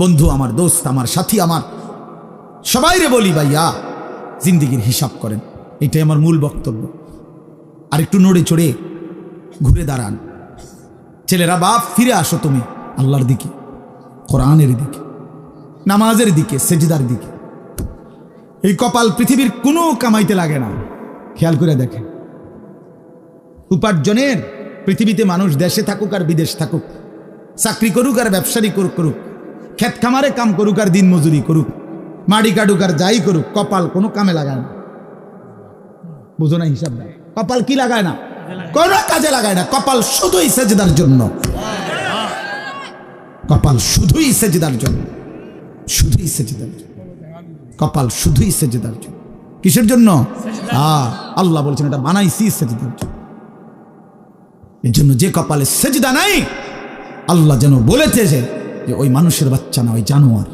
বন্ধু, আমার দোস্ত, আমার সাথী, আমার সবাইরে বলি ভাইয়া, জিন্দিগির হিসাব করেন। এটাই আমার মূল বক্তব্য। আর একটু নড়ে চড়ে ঘুরে দাঁড়ান। ছেলেরা, বাপ, ফিরে আসো তুমি আল্লাহর দিকে, কোরআনের দিকে, নামাজের দিকে, সেজদার দিকে। এই কপাল পৃথিবীর কোনো কামাইতে লাগে না। খেয়াল করে দেখেন। উপার্জনের পৃথিবীতে মানুষ দেশে থাকুক আর বিদেশ থাকুক, চাকরি করুক আর ব্যবসারী করুক করুক ক্ষেত খামারে কাম করুক আর দিন মজুরি করুক। মাড়ি কাটুক আর যাই করুক কপাল কোনো কামে লাগায় না। বুঝো না হিসাব নাই। কপাল কি লাগায় না? কোনো কাজে লাগায় না। কপাল শুধুই সেজদার জন্য। কপাল শুধুই সেজদার জন্য। শুধুই সেজদার জন্য। কপাল শুধুই সেজদার জন্য। কিসের জন্য? আল্লাহ বলছেন এটা বানাইছি সেজদার জন্য। এর জন্য যে কপালে সেজদা নাই আল্লাহ যেন বলেছে যে যে ওই মানুষের বাচ্চা না ওই জানোয়ার।